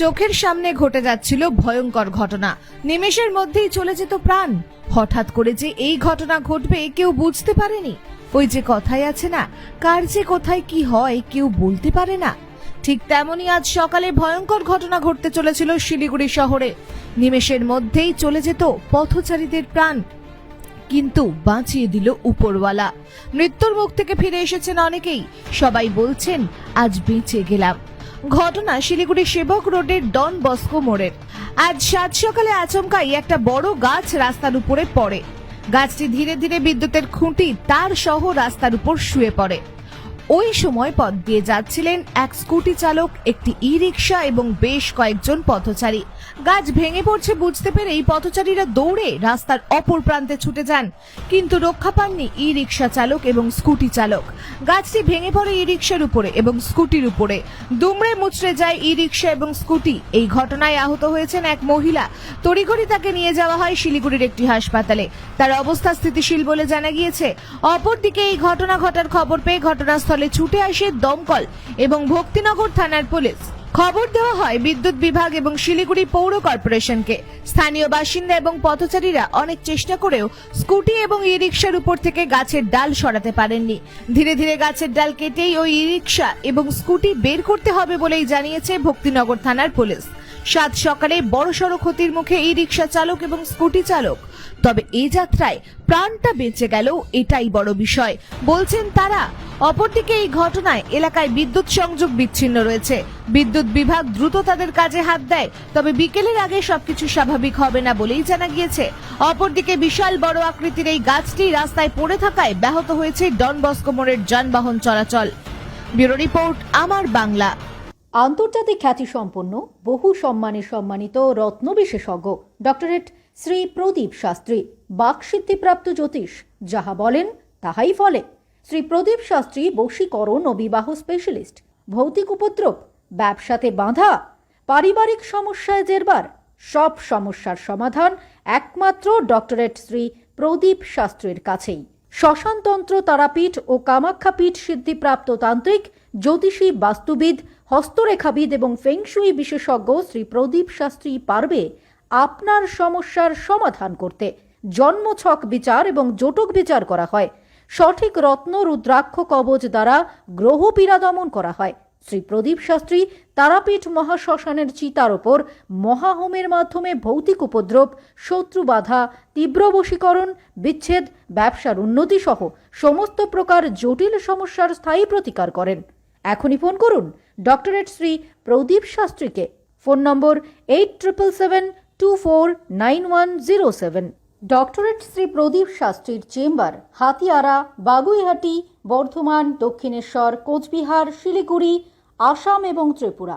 চোখের সামনে ঘটে যাচ্ছিল ভয়ঙ্কর ঘটনা। নিমেষের মধ্যেই চলে যেত প্রাণ। হঠাৎ করে যে এই ঘটনা ঘটবে, কেউ বুঝতে পারেনি। ওই যে কথাই আছে না, কার যে কোথায় কি হয়, কেউ বলতে পারে না। ঠিক তেমনই আজ সকালে ভয়ঙ্কর ঘটনা ঘটতে চলেছিল শিলিগুড়ি শহরে। নিমেষের মধ্যেই চলে যেত পথচারীদের প্রাণ। কিন্তু বাঁচিয়ে দিল উপরওয়ালা। মৃত্যুর মুখ থেকে ফিরে এসেছেন অনেকেই। সবাই বলছেন, আজ বেঁচে গেলাম। ঘটনা শিলিগুড়ি সেবক রোডের ডন বস্কো মোড়ের আজ সাত সকালে আচমকাই একটা বড় গাছ রাস্তার উপরে পড়ে। গাছটি ধীরে ধীরে বিদ্যুতের খুঁটি তার সহ রাস্তার উপর শুয়ে পড়ে। ওই সময় পথ দিয়ে যাচ্ছিলেন এক স্কুটি চালক, একটি ই রিক্সা এবং বেশ কয়েকজন পথচারী। গাছ ভেঙে পড়ছে বুঝতে পেরে এই পথচারীরা দৌড়ে রাস্তার অপর প্রান্তে ছুটে যান, কিন্তু রক্ষা পাননি ই রিক্সা চালক এবং স্কুটি চালক। গাছটি ভেঙে পড়ে ই রিক্সার উপরে এবং স্কুটির উপরে। দুমড়ে মুচড়ে যায় ই রিক্সা এবং স্কুটি। এই ঘটনায় আহত হয়েছেন এক মহিলা। তড়িঘড়ি তাকে নিয়ে যাওয়া হয় শিলিগুড়ির একটি হাসপাতালে। তার অবস্থা স্থিতিশীল বলে জানা গিয়েছে। অপরদিকে এই ঘটনা ঘটার খবর পেয়ে ঘটনাস্থলে ছুটে আসে দমকল এবং ভক্তিনগর থানার পুলিশ। খবর দেওয়া হয়, বিদ্যুৎ বিভাগ এবং শিলিগুড়ি পৌর কর্পোরেশনকে। স্থানীয় বাসিন্দা এবং পথচারীরা অনেক চেষ্টা করেও স্কুটি এবং ই রিক্সার উপর থেকে গাছের ডাল সরাতে পারেননি। ধীরে ধীরে গাছের ডাল কেটেই ওই ই রিক্সা এবং স্কুটি বের করতে হবে বলেই জানিয়েছে ভক্তিনগর থানার পুলিশ। সাত সকালে বড়সড় ক্ষতির মুখে ই রিক্সা চালক এবং স্কুটি চালক তবে এই যাত্রায় প্রাণটা বেঁচে গেল, এটাই বড় বিষয়। বলছেন তারা, অপরদিকে এই ঘটনায় এলাকায় বিদ্যুৎ সংযোগ বিচ্ছিন্ন রয়েছে। বিদ্যুৎ বিভাগ দ্রুত তাদের কাজে হাত দেয়, তবে বিকেলের আগে সবকিছু স্বাভাবিক হবে না বলেই জানা গিয়েছে। অপরদিকে বিশাল বড় আকৃতির এই গাছটি রাস্তায় পড়ে থাকায় ব্যাহত হয়েছে ডন বস্কো মোড়ের যানবাহন চলাচল। ব্যুরো রিপোর্ট, আমার বাংলা। আন্তর্জাতিক খ্যাতিসম্পন্ন, বহু সম্মানে সম্মানিত রত্ন বিশেষজ্ঞ ডক্টরেট শ্রী প্রদীপ শাস্ত্রী, বাকসিদ্ধিপ্রাপ্ত জ্যোতিষ। যাহা বলেন, তাহাই ফলে। শ্রী প্রদীপ শাস্ত্রী বশীকরণ ও বিবাহ স্পেশালিস্ট, ভৌতিক উপদ্রব, ব্যবসাতে বাঁধা, পারিবারিক সমস্যায় জেরবার, সব সমস্যার সমাধান একমাত্র ডক্টরেট শ্রী প্রদীপ শাস্ত্রীর কাছেই। শ্মশানতন্ত্র তারাপীঠ ও কামাখ্যাপীঠ সিদ্ধিপ্রাপ্ত তান্ত্রিক, জ্যোতিষী বাস্তুবিদ হস্তরেখাবিদ এবং ফেংশুই বিশেষজ্ঞ শ্রী প্রদীপ শাস্ত্রী পারবে আপনার সমস্যার সমাধান করতে। জন্মছক বিচার এবং জটক বিচার করা হয়। সঠিক রত্ন, রুদ্রাক্ষ কবচ দ্বারা গ্রহ পীড়া দমন করা হয়। শ্রী প্রদীপ শাস্ত্রী তারাপীঠ মহাশ্মশানের চিতার ওপর মহাহোমের মাধ্যমে ভৌতিক উপদ্রব, শত্রু বাধা, তীব্র বশীকরণ, বিচ্ছেদ, ব্যবসার উন্নতি সহ সমস্ত প্রকার জটিল সমস্যার স্থায়ী প্রতিকার করেন। এখনই ফোন করুন। Doctorate Shri Pradeep শাস্ত্রীকে। Phone number eight triple seven two four nine one zero seven. Doctorate Shri Pradeep শাস্ত্রীর chamber, Hatiara, Baguiati, Bardhaman, Dakshineswar, Cooch Behar, Siliguri, Assam এবং ত্রিপুরা।